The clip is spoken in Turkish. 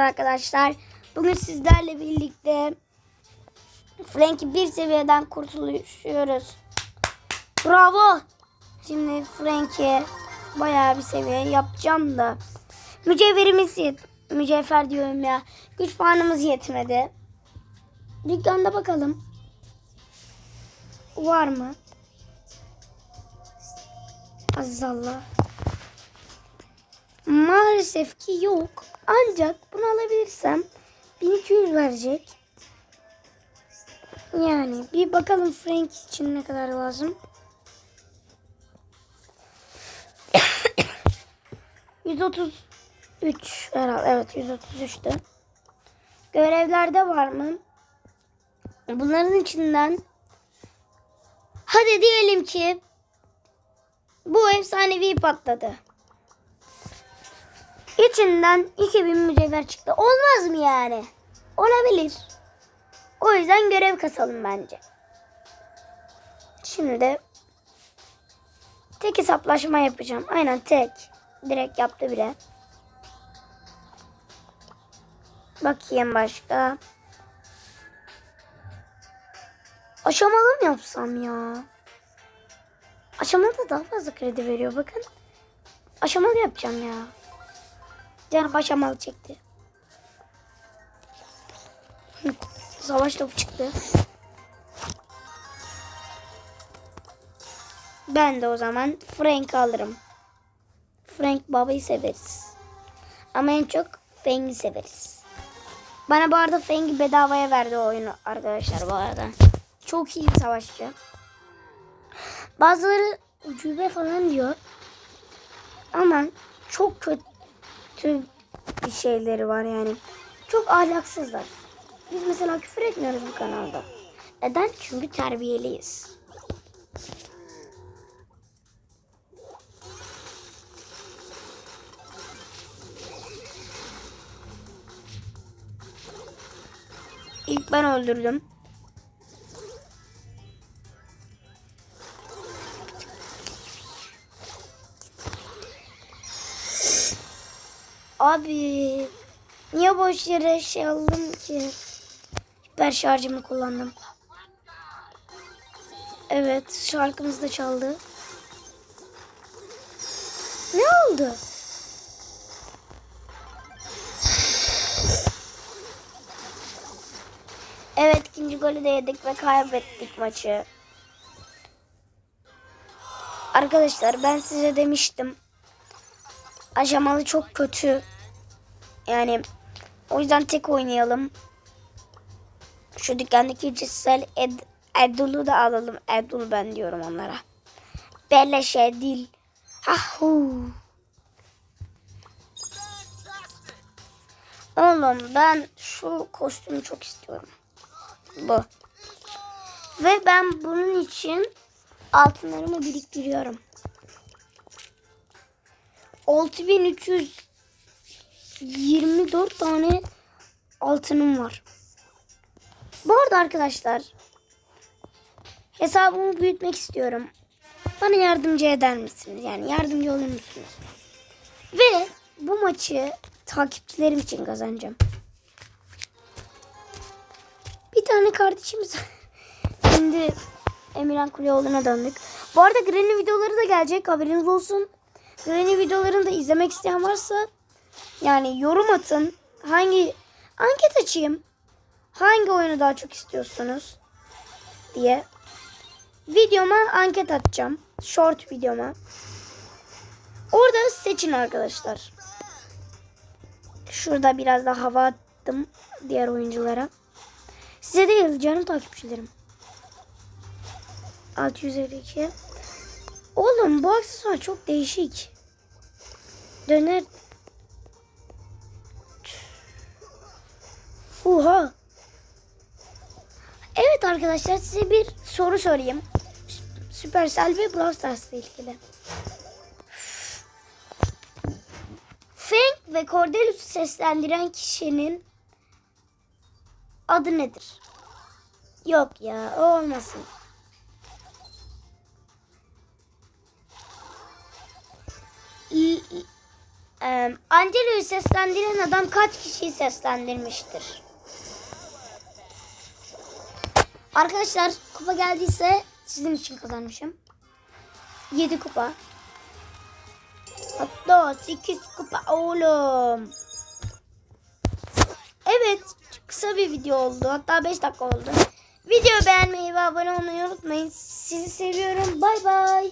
arkadaşlar. Bugün sizlerle birlikte Frank'i bir seviyeden kurtuluyoruz. Bravo. Şimdi Frank'i bayağı bir seviye yapacağım da. Mücevherimiz yet mücevher diyorum ya. Güç puanımız yetmedi. Dükkanda bakalım. Var mı? Azizallah. Maalesef ki yok. Ancak bunu alabilirsem 1200 verecek. Yani bir bakalım Frank için ne kadar lazım. ...133 herhalde. Evet 133'tü. Görevlerde var mı? Bunların içinden... Hadi diyelim ki... Bu efsanevi patladı. İçinden 2000 mücevher çıktı. Olmaz mı yani? Olabilir. O yüzden görev kasalım bence. Şimdi tek hesaplaşma yapacağım. Aynen tek. Direkt yaptı bile. Bakayım başka. Aşamalı mı yapsam ya? Aşamalı da daha fazla kredi veriyor bakın. Aşamalı yapacağım ya. Canım aşamalı çekti. Savaş topu çıktı. Ben de o zaman Frank alırım. Frank babayı severiz. Ama en çok Fang'i severiz. Bana bu arada Fang'i bedavaya verdi o oyunu arkadaşlar bu arada. Çok iyi bir savaşçı. Bazıları ucube falan diyor. Ama çok kötü bir şeyleri var yani. Çok ahlaksızlar. Biz mesela küfür etmiyoruz bu kanalda. Neden? Çünkü terbiyeliyiz. İlk ben öldürdüm. Abi niye boş yere şey aldım ki? Hiper şarjımı kullandım. Evet şarkımız da çaldı. Ne oldu? Evet ikinci golü de yedik ve kaybettik maçı. Arkadaşlar ben size demiştim. Aşamalı çok kötü. Yani o yüzden tek oynayalım. Şu dükkandaki cissel Ed, Edul'u da alalım. Edul ben diyorum onlara. Beleş Edil. Ahu. Oğlum ben şu kostümü çok istiyorum. Bu. Ve ben bunun için altınlarımı biriktiriyorum. 6324 tane altınım var. Bu arada arkadaşlar hesabımı büyütmek istiyorum. Bana yardımcı eder misiniz? Yani yardımcı olur musunuz? Ve bu maçı takipçilerim için kazanacağım. Bir tane kardeşimiz Şimdi Emirhan Kuleoğlu'na döndük. Bu arada Granny videoları da gelecek haberiniz olsun. Granny videolarını da izlemek isteyen varsa yani yorum atın. Hangi anket açayım? Hangi oyunu daha çok istiyorsunuz? diye. Videoma anket atacağım. Short videoma. Orada seçin arkadaşlar. Şurada biraz daha hava attım diğer oyunculara. Size de yazacağım takipçilerim. 652. Oğlum bu aksesuar çok değişik. Döner. Oha. Evet arkadaşlar size bir soru sorayım. Supercell ve Brawl Stars ile ilgili. Fang ve Cordelius'u seslendiren kişinin adı nedir? Yok ya o olmasın. Ee, Angelo'yu seslendiren adam kaç kişiyi seslendirmiştir? Arkadaşlar kupa geldiyse sizin için kazanmışım. 7 kupa. Hatta 8 kupa oğlum. Evet kısa bir video oldu. Hatta 5 dakika oldu. Videoyu beğenmeyi ve abone olmayı unutmayın. Sizi seviyorum. Bay bay.